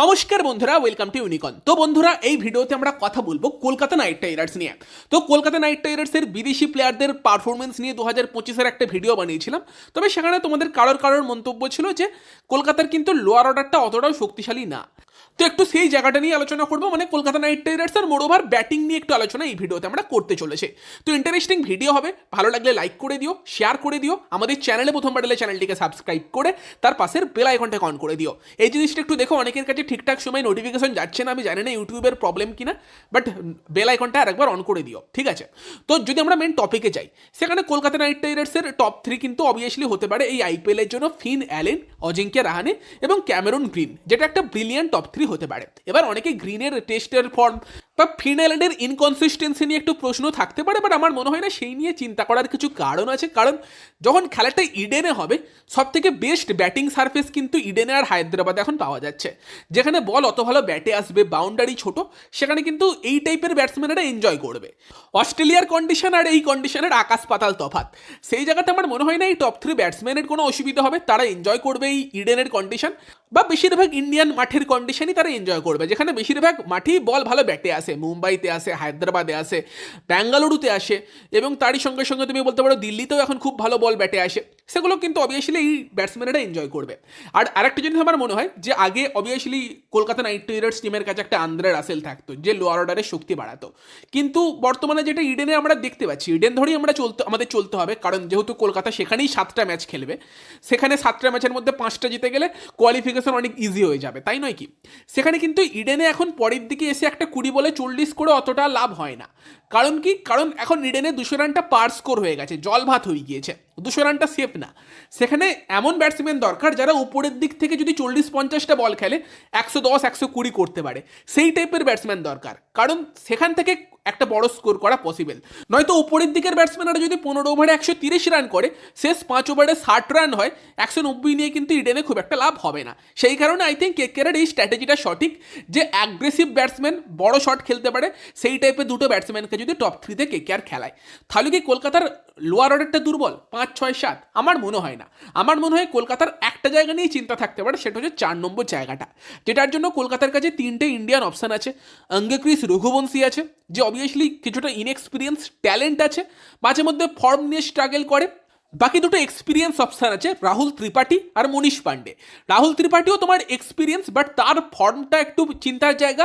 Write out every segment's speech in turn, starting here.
নমস্কার বন্ধুরা welcome to ইউনিকন তো বন্ধুরা, এই ভিডিওতে আমরা কথা বলব কলকাতা নাইট রাইডার্স নিয়ে। তো কলকাতা নাইট রাইডার্সের বিদেশি প্লেয়ারদের পারফরমেন্স নিয়ে দু হাজার পঁচিশের একটা ভিডিও বানিয়েছিলাম। তবে সেখানে তোমাদের কারোর কারোর মন্তব্য ছিল যে, কলকাতার কিন্তু লোয়ার অর্ডারটা অতটাও শক্তিশালী না। তো একটু সেই জায়গাটা নিয়ে আলোচনা করব। মানে কলকাতা নাইট রাইডার্স আর মোরোভার ব্যাটিং নিয়ে একটু আলোচনা এই ভিডিওতে আমরা করতে চলেছে। তো ইন্টারেস্টিং ভিডিও হবে। ভালো লাগলে লাইক করে দিও শেয়ার করে দিও। আমাদের চ্যানেলে প্রথমবার এলে চ্যানেলটিকে সাবস্ক্রাইব করে, তার পাশের বেল আইকনটাকে অন করে দিও। এই জিনিসটা একটু দেখো, অনেকের কাছে ঠিকঠাক সময় নোটিফিকেশন যাচ্ছে না, আমি জানি না ইউটিউবের প্রবলেম কিনা বাট বেল আইকনটা আরেকবার অন করে দিও, ঠিক আছে? তো যদি আমরা মেন টপিকে যাই, সেখানে কলকাতা নাইট রাইডার্সের টপ থ্রি কিন্তু অবভিয়াসলি হতে পারে এই আইপিএলের জন্য ফিন অ্যালেন, অজিঙ্ক্য রাহানে এবং ক্যামেরন গ্রিন, যেটা একটা ব্রিলিয়ান্ট টপ থ্রি হতে পারে। এবার অনেকে গ্রিনের টেস্টের ফর্ম বা ফিন অ্যালেনের ইনকনসিস্টেন্সি নিয়ে একটু প্রশ্ন থাকতে পারে বাট আমার মনে হয় না সেই নিয়ে চিন্তা করার কিছু কারণ আছে। কারণ যখন খেলাটা ইডেনে হবে সব থেকে বেস্ট ব্যাটিং সার্ফেস কিন্তু ইডেনে আর হায়দ্রাবাদে এখন পাওয়া যাচ্ছে। যেখানে বল অত ভালো ব্যাটে আসবে বাউন্ডারি ছোট, সেখানে কিন্তু এই টাইপের ব্যাটসম্যানেরা এনজয় করবে। অস্ট্রেলিয়ার কন্ডিশন আর এই কন্ডিশনের আকাশ পাতাল তফাত সেই জায়গাতে আমার মনে হয় না এই টপ থ্রি ব্যাটসম্যানের কোনো অসুবিধা হবে, তারা এনজয় করবে এই ইডেনের কন্ডিশন বা বেশিরভাগ ইন্ডিয়ান মাঠের কন্ডিশনই তারা এনজয় করবে, যেখানে বেশিরভাগ মাঠেই বল ভালো ব্যাটে আসে, মুম্বাইতে আসে, হায়দ্রাবাদে আসে, ব্যাঙ্গালুরুতে আসে এবং তারই সঙ্গে সঙ্গে তুমি বলতে পারো দিল্লিতেও এখন খুব ভালো বল ব্যাটে আসে। সেগুলো কিন্তু অবভিয়াসলি এই ব্যাটসম্যানেরা এনজয় করবে। আর আরেকটা জিনিস আমার মনে হয় যে আগে অবভিয়াসলি কলকাতা নাইট রাইডার্স টিমের কাছে একটা আন্দ্রে রাসেল থাকতো, যে লোয়ার অর্ডারে শক্তি বাড়াতো। কিন্তু বর্তমানে যেটা ইডেনে আমরা দেখতে পাচ্ছি ইডেন ধরেই আমরা চলতে, আমাদের চলতে হবে, কারণ যেহেতু কলকাতা সেখানেই সাতটা ম্যাচ খেলবে, সেখানে সাতটা ম্যাচের মধ্যে পাঁচটা জিতে গেলে কোয়ালিফিকেশন অনেক ইজি হয়ে যাবে, তাই নয় কি? সেখানে কিন্তু ইডেনে এখন পরের দিকে এসে একটা কুড়ি বলে চল্লিশ করে অতটা লাভ হয় না। কারণ কি? কারণ এখন ইডেনে দুশো রানটা পার স্কোর হয়ে গেছে, জল ভাত হয়ে গিয়েছে। দুশো রানটা সেফ না। সেখানে এমন ব্যাটসম্যান দরকার যারা উপরের দিক থেকে যদি চল্লিশ পঞ্চাশটা বল খেলে, একশো দশ, একশো কুড়ি করতে পারে। সেই টাইপের ব্যাটসম্যান দরকার। কারণ সেখান থেকে একটা বড় স্কোর করা পসিবল নয়তো উপরের দিকের ব্যাটসম্যানরা যদি পনেরো ওভারে একশো তিরিশ রান করে, শেষ পাঁচ ওভারে ষাট রান হয়, একশো নব্বই নিয়ে কিন্তু ইডেনে খুব একটা লাভ হবে না। সেই কারণে আই থিঙ্ক কেকেরের এই স্ট্র্যাটেজিটা সঠিক, যে অ্যাগ্রেসিভ ব্যাটসম্যান বড় শট খেলতে পারে, সেই টাইপের দুটো ব্যাটসম্যানকে যদি টপ থ্রিতে কেকেআর খেলায়। তাহলে কি কলকাতার লোয়ার অর্ডারটা দুর্বল? পাঁচ, ছয়, সাত? আমার মনে হয় না। আমার মনে হয় কলকাতার একটা জায়গা নিয়েই চিন্তা থাকতে পারে, সেটা হচ্ছে চার নম্বর জায়গাটা, যেটার জন্য কলকাতার কাছে তিনটে ইন্ডিয়ান অপশান আছে। অঙ্গেক্রিস রঘুবংশী আছে, যে অবভিয়াসলি কিছুটা ইনএক্সপিরিয়েন্স ট্যালেন্ট আছে মাঝে মধ্যে ফর্ম নিয়ে স্ট্রাগল করে বাকি দুটো এক্সপিরিয়েন্স অপশান আছে, রাহুল ত্রিপাঠী আর মনীষ পান্ডে রাহুল ত্রিপাঠীও তোমার এক্সপিরিয়েন্স বাট তার ফর্মটা একটু চিন্তার জায়গা।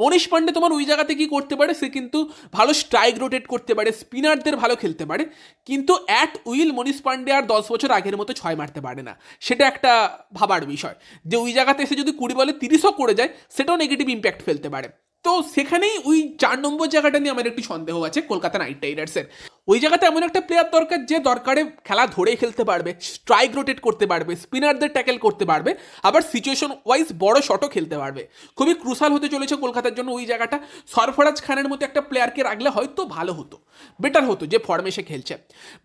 মনীষ পান্ডে তোমার ওই জায়গাতে কি করতে পারে, সে কিন্তু ভালো স্ট্রাইক রোটেট করতে পারে স্পিনারদের ভালো খেলতে পারে, কিন্তু অ্যাট উইল মনীষ পান্ডে আর দশ বছর আগের মতো ছয় মারতে পারে না। সেটা একটা ভাবার বিষয়। যে ওই জায়গাতে এসে যদি কুড়ি বলে তিরিশও করে যায়, সেটাও নেগেটিভ ইম্প্যাক্ট ফেলতে পারে। তো সেখানেই ওই চার নম্বর জায়গাটা নিয়ে আমার একটু সন্দেহ আছে, কলকাতা নাইট রাইডার্সের। ওই জায়গাতে এমন একটা প্লেয়ার দরকার যে দরকারে খেলা ধরে খেলতে পারবে স্ট্রাইক রোটেট করতে পারবে স্পিনারদের ট্যাকেল করতে পারবে, আবার সিচুয়েশন ওয়াইজ বড় শটও খেলতে পারবে। খুবই ক্রুশাল হতে চলেছে কলকাতার জন্য ওই জায়গাটা। সরফরাজ খানের মতো একটা প্লেয়ারকে রাখলে হয়তো ভালো হতো বেটার হতো যে ফর্মে সে খেলছে।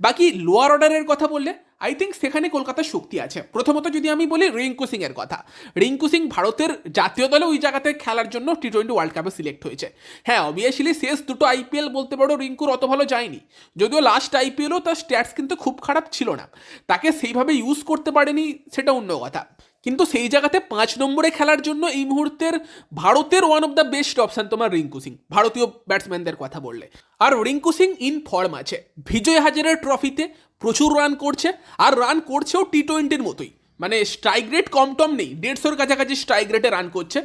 বাকি লোয়ার অর্ডারের কথা বললে আই থিঙ্ক সেখানে কলকাতার শক্তি আছে। প্রথমত যদি আমি বলি রিঙ্কু সিং এর কথা। রিঙ্কু সিং ভারতের জাতীয় দলে ওই জায়গাতে খেলার জন্য টি টোয়েন্টি ওয়ার্ল্ড কাপে সিলেক্ট হয়েছে। হ্যাঁ অবভিয়াসলি শেষ দুটো আইপিএল বলতে পারো রিঙ্কুর অত ভালো যায়নি। যদিও লাস্ট আইপিএলও তার স্ট্যাটস কিন্তু খুব খারাপ ছিল না। তাকে সেইভাবে ইউজ করতে পারেনি সেটা অন্য কথা। কিন্তু সেই জায়গাতে পাঁচ নম্বরে খেলার জন্য এই মুহূর্তের ভারতের one of the best option তোমার রিঙ্কু সিং, ভারতীয় ব্যাটসম্যানদের কথা বললে। আর রিঙ্কু সিং ইন ফর্ম আছে। বিজয় হাজারের ট্রফিতে প্রচুর রান করছে, আর রান করছেও টি টোয়েন্টির মতোই। মানে স্ট্রাইক রেট কম টম নেই, দেড়শোর কাছাকাছি স্ট্রাইক রেটে রান করছে,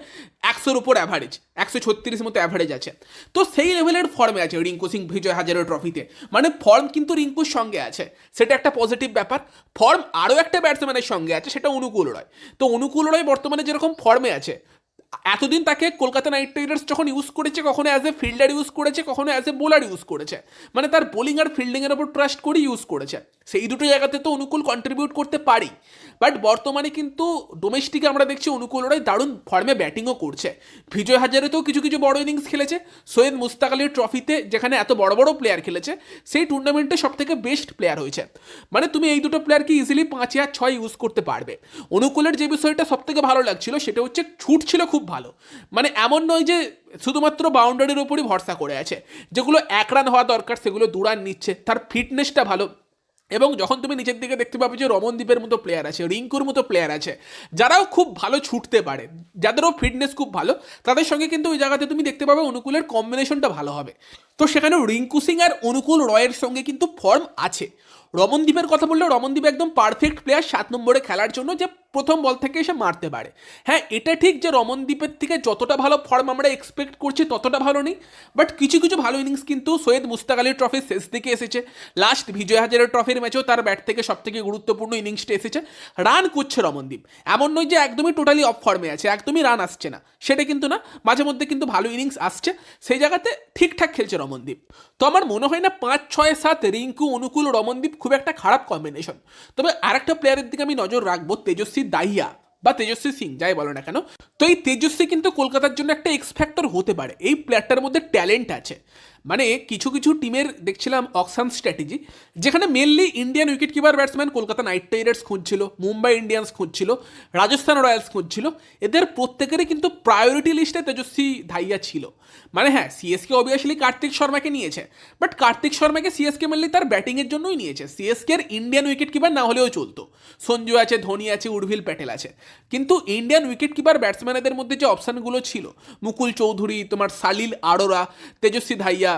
একশোর উপর অ্যাভারেজ একশো ছত্রিশ মতো অ্যাভারেজ আছে। তো সেই লেভেলের ফর্মে আছে রিঙ্কু সিং বিজয় হাজারের ট্রফিতে মানে ফর্ম কিন্তু রিঙ্কুর সঙ্গে আছে। সেটা একটা পজিটিভ ব্যাপার। ফর্ম আরও একটা ব্যাটসম্যানের সঙ্গে আছে, সেটা অনুকূল রয়। তো অনুকূল রয় বর্তমানে যেরকম ফর্মে আছে এতদিন তাকে কলকাতা নাইট রাইডার্স যখন ইউজ করেছে, কখনো অ্যাজ এ ফিল্ডার ইউজ করেছে, কখনো অ্যাজ এ বোলার ইউজ করেছে। মানে তার বোলিং আর ফিল্ডিংয়ের ওপর ট্রাস্ট করে ইউজ করেছে। সেই দুটো জায়গাতে তো অনুকূল কন্ট্রিবিউট করতে পারি বাট বর্তমানে কিন্তু ডোমেস্টিকে আমরা দেখছি অনুকূল ওরাই দারুণ ফর্মে ব্যাটিংও করছে। বিজয় হাজারেতেও কিছু কিছু বড় ইনিংস খেলেছে। সৈয়দ মুস্তাক আলীর ট্রফিতে যেখানে এত বড় বড় প্লেয়ার খেলেছে, সেই টুর্নামেন্টে সব থেকে বেস্ট প্লেয়ার হয়েছে। মানে তুমি এই দুটো প্লেয়ারকে ইজিলি পাঁচ আর ছয় ইউজ করতে পারবে। অনুকূলের যে বিষয়টা সব থেকে ভালো লাগছিল, সেটা হচ্ছে ছুট ছিল খুব ভালো। মানে এমন নয় যে শুধুমাত্র বাউন্ডারির ওপরই ভরসা করে আছে। যেগুলো এক রান হওয়া দরকার, সেগুলো দু রান নিচ্ছে, তার ফিটনেসটা ভালো। এবং যখন তুমি নিচের দিকে দেখতে পাবে যে রমনদীপের মতো প্লেয়ার আছে, রিঙ্কুর মতো প্লেয়ার আছে, যারাও খুব ভালো ছুটতে পারে, যাদেরও ফিটনেস খুব ভালো, তাদের সঙ্গে কিন্তু ওই জায়গাতে তুমি দেখতে পাবে অনুকূলের কম্বিনেশনটা ভালো হবে। তো সেখানে রিঙ্কু সিং আর অনুকূল রয়ের সঙ্গে কিন্তু ফর্ম আছে। রমনদীপের কথা বললে রমনদীপ একদম পারফেক্ট প্লেয়ার সাত নম্বরে খেলার জন্য যে প্রথম বল থেকে এসে মারতে পারে। হ্যাঁ এটা ঠিক যে রমনদীপের থেকে যতটা ভালো ফর্ম আমরা এক্সপেক্ট করছি ততটা ভালো নেই বাট কিছু কিছু ভালো ইনিংস কিন্তু সৈয়দ মুস্তাক আলীর ট্রফির শেষ দিকে এসেছে। লাস্ট বিজয় হাজারের ট্রফির ম্যাচেও তার ব্যাট থেকে সব থেকে গুরুত্বপূর্ণ ইনিংসটা এসেছে। রান করছে রমনদীপ এমন নয় যে একদমই টোটালি অফ ফর্মে আছে, একদমই রান আসছে না। সেটা কিন্তু না, মাঝে মধ্যে কিন্তু ভালো ইনিংস আসছে। সেই জায়গাতে ঠিকঠাক খেলছে রমনদীপ তো আমার মনে হয় না পাঁচ, ছয়, সাত, রিঙ্কু, অনুকূল রমনদীপ খুব একটা খারাপ কম্বিনেশন তবে আরেকটা প্লেয়ারের দিকে আমি নজর রাখব, তেজস্বী দাহিয়া বা তেজস্বী সিং, যাই বলো না কেন? তো এই তেজস্বী কিন্তু কলকাতার জন্য একটা এক্স ফ্যাক্টর হতে পারে। এই প্লেয়ারটার মধ্যে ট্যালেন্ট আছে। মানে কিছু কিছু টিমের দেখছিলাম অকসান স্ট্র্যাটেজি যেখানে mainly Indian wicket keeper batsman Kolkata Knight Riders খুঁজছিল মুম্বাই ইন্ডিয়ান্স খুঁজছিল রাজস্থান রয়্যালস খুঁজছিল। এদের প্রত্যেকেরই কিন্তু প্রায়োরিটি লিস্টে তেজস্বী ধাইয়া ছিল। মানে হ্যাঁ সিএসকে অবভিয়াসলি কার্তিক শর্মাকে নিয়েছে বাট কার্তিক শর্মাকে সিএসকে মেনলি তার ব্যাটিংয়ের জন্যই নিয়েছে। সিএসকে এর ইন্ডিয়ান উইকেট কিপার না হলেও চলতো। সঞ্জু আছে, ধোনি আছে, উর্ভিল প্যাটেল আছে। কিন্তু ইন্ডিয়ান উইকেট কিপার ব্যাটসম্যানদের মধ্যে যে অপশানগুলো ছিল, মুকুল চৌধুরী, তোমার সালিল আরোরা, তেজস্বী ধাইয়া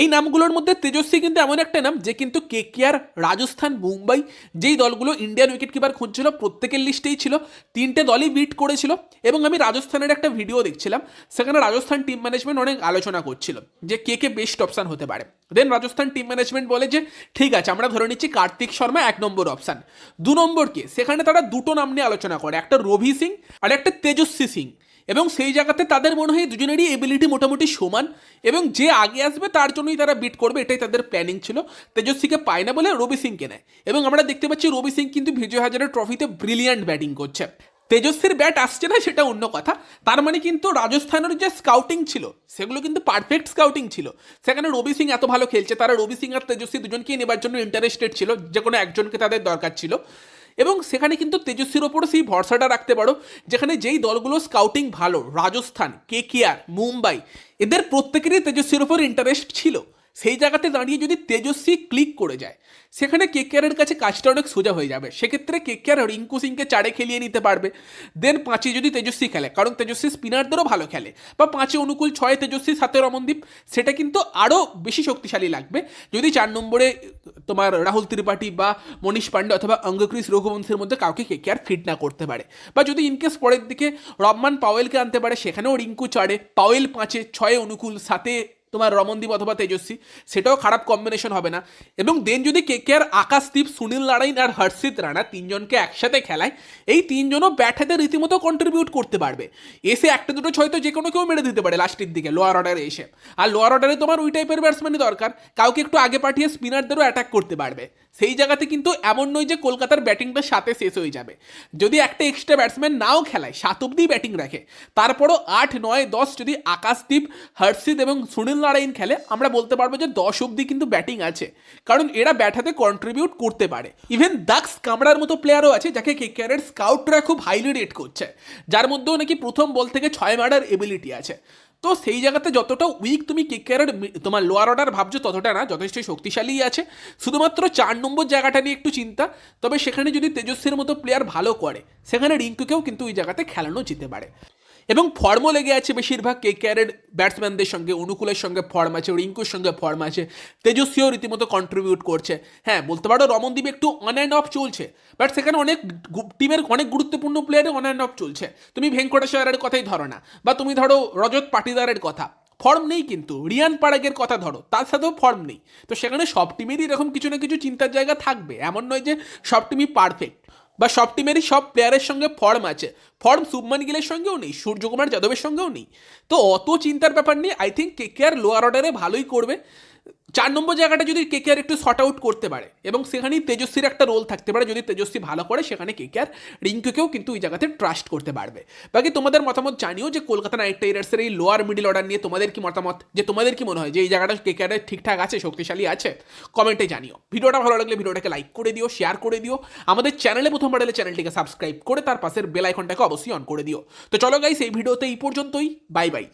এই নামগুলোর মধ্যে তেজস্বী কিন্তু এমন একটা নাম যে কিন্তু কেকেআর, রাজস্থান, মুম্বাই যেই দলগুলো ইন্ডিয়ান উইকেট কিপার খুঁজছিল প্রত্যেকের লিস্টেই ছিল। তিনটে দলই বিট করেছিল এবং আমি রাজস্থানের একটা ভিডিও দেখছিলাম। সেখানে রাজস্থান টিম ম্যানেজমেন্ট অনেক আলোচনা করছিল যে কে কে বেস্ট অপশান হতে পারে। দেন রাজস্থান টিম ম্যানেজমেন্ট বলে যে, ঠিক আছে, আমরা ধরে নিচ্ছি কার্তিক শর্মা এক নম্বর অপশান। দু নম্বর কে? সেখানে তারা দুটো নাম নিয়ে আলোচনা করে, একটা রবি সিং আর একটা তেজস্বী সিং। এবং সেই জায়গাতে তাদের মনে হয় দুজনেরই এবিলিটি মোটামুটি সমান এবং যে আগে আসবে তার জন্যই তারা বিট করবে, এটাই তাদের প্ল্যানিং ছিল। তেজস্বীকে পায় না বলে রবি সিংকে নেয়। এবং আমরা দেখতে পাচ্ছি রবি সিং কিন্তু বিজয় হাজারের ট্রফিতে ব্রিলিয়ান্ট ব্যাটিং করছে। তেজস্বীর ব্যাট আসছে না, সেটা অন্য কথা। তার মানে কিন্তু রাজস্থানের যে স্কাউটিং ছিল, সেগুলো কিন্তু পারফেক্ট স্কাউটিং ছিল। সেখানে রবি সিং এত ভালো খেলছে, তারা রবি সিং আর তেজস্বী দুজনকেই নেবার জন্য ইন্টারেস্টেড ছিল, যে কোনো একজনকে তাদের দরকার ছিল। এবং সেখানে কিন্তু তেজস্বীর ওপর সেই ভরসাটা রাখতে পারো, যেখানে যেই দলগুলো স্কাউটিং ভালো, রাজস্থান কে কেআর মুম্বাই, এদের প্রত্যেকেরই তেজস্বীর ওপর ইন্টারেস্ট ছিল। সেই জায়গাতে দাঁড়িয়ে যদি তেজস্বী ক্লিক করে যায়, সেখানে কেকেআরের কাছে কাজটা অনেক সোজা হয়ে যাবে। সেক্ষেত্রে কেকেআর রিঙ্কু সিংকে চারে খেলিয়ে নিতে পারবে। দেন পাঁচে যদি তেজস্বী খেলে, কারণ তেজস্বী স্পিনারদেরও ভালো খেলে। বা পাঁচে অনুকূল ছয় তেজস্বী সাথে রমনদীপ সেটা কিন্তু আরও বেশি শক্তিশালী লাগবে। যদি চার নম্বরে তোমার রাহুল ত্রিপাঠী বা মনীষ পাণ্ডে অথবা অঙ্গক্রিস রঘুবংশের মধ্যে কাউকে কেকেআর ফিট না করতে পারে। বা যদি ইনকেস পরের দিকে রহমান পাওয়েলকে আনতে পারে, সেখানেও রিঙ্কু চারে, পাওয়েল পাঁচে, ছয়ে অনুকূল সাথে তোমার রমনদীপ অথবা তেজস্বী, সেটাও খারাপ কম্বিনেশন হবে না। এবং দেন যদি কে কে আর আকাশদীপ সুনীল নারায়ণ আর হর্ষিত রানা তিনজনকে একসাথে খেলায়, এই তিনজনও ব্যাট রীতিমতো কন্ট্রিবিউট করতে পারবে। এসে একটা দুটো ছয় তো যে কোনো কেউ মেরে দিতে পারে লাস্টের দিকে লোয়ার অর্ডারে এসে। আর লোয়ার অর্ডারে তোমার ওই টাইপের ব্যাটসম্যানই দরকার, কাউকে একটু আগে পাঠিয়ে স্পিনারদেরও অ্যাটাক করতে পারবে। সেই জায়গাতে কিন্তু এমন নয় যে কলকাতার ব্যাটিংটা সাথে শেষ হয়ে যাবে। যদি একটা এক্সট্রা ব্যাটসম্যান নাও খেলায়, সাত অব্দি ব্যাটিং রাখে, তারপরও আট, নয়, দশ যদি আকাশদীপ হর্ষিত এবং সুনীল নারায়ণ খেলে আমরা বলতে পারব যে দশ অব্দি কিন্তু ব্যাটিং আছে, কারণ এরা ব্যাট হাতে কন্ট্রিবিউট করতে পারে। ইভেন দাক্স কামড়ার মতো প্লেয়ারও আছে যাকে কেকেআরের স্কাউটরা খুব হাইলি রেট করছে, যার মধ্যেও নাকি প্রথম বল থেকে ছয় মারার এবিলিটি আছে। তো সেই জায়গাতে যতটা উইক তুমি কেকেআরের তোমার লোয়ার অর্ডার ভাবছ ততটা না, যথেষ্ট শক্তিশালীই আছে। শুধুমাত্র চার নম্বর জায়গাটা নিয়ে একটু চিন্তা, তবে সেখানে যদি তেজস্বীর মতো প্লেয়ার ভালো করে, সেখানে রিঙ্কুকেও কিন্তু ওই জায়গাতে খেলানো যেতে পারে। এবং ফর্মও লেগে আছে বেশিরভাগ কে কেয়ারের ব্যাটসম্যানদের সঙ্গে, অনুকূলের সঙ্গে ফর্ম আছে, রিঙ্কুর সঙ্গে ফর্ম আছে, তেজস্বীও রীতিমতো কন্ট্রিবিউট করছে। হ্যাঁ বলতে পারো রমনদীপ একটু অন অ্যান্ড অফ চলছে বাট সেখানে অনেক টিমের অনেক গুরুত্বপূর্ণ প্লেয়ারে অন অ্যান্ড অফ চলছে। তুমি ভেঙ্কটেশ্বরের কথাই ধরো না, বা তুমি ধরো রজত পাটিদারের কথা। ফর্ম নেই কিন্তু, রিয়ান পারাগের কথা ধরো, তার সাথেও ফর্ম নেই। তো সেখানে সব টিমেরই এরকম কিছু না কিছু চিন্তার জায়গা থাকবে, এমন নয় যে সব টিমই পারফেক্ট বা সব টিমেরই সব প্লেয়ারের সঙ্গে ফর্ম আছে। ফর্ম শুভমান গিলের সঙ্গেও নেই সূর্যকুমার যাদবের সঙ্গেও নেই। তো অত চিন্তার ব্যাপার নেই I think K K R lower অর্ডারে ভালোই করবে। চার নম্বর জায়গাটা যদি কে কে আর একটু শর্ট আউট করতে পারে এবং সেখানেই তেজস্বীর একটা রোল থাকতে পারে, যদি তেজস্বী ভালো করে, সেখানে কে কে আর রিঙ্কুকেও কিন্তু ওই জায়গাতে ট্রাস্ট করতে পারবে। বাকি তোমাদের মতামত জানিও যে কলকাতা নাইট রাইডার্সের এই লোয়ার মিডিল অর্ডার নিয়ে তোমাদের কি মতামত? যে তোমাদের কি মনে হয় যে এই জায়গাটা কে কে আর ঠিকঠাক আছে, শক্তিশালী আছে? কমেন্টে জানিও। ভিডিওটা ভালো লাগলে ভিডিওটাকে লাইক করে দিও শেয়ার করে দিও। আমাদের চ্যানেলে প্রথমবার এলে চ্যানেলটিকে সাবস্ক্রাইব করে তার পাশের বেল আইকনটাকে অবশ্যই অন করে দিও। তো চলো গাইস এই ভিডিওতে এই পর্যন্তই। Bye bye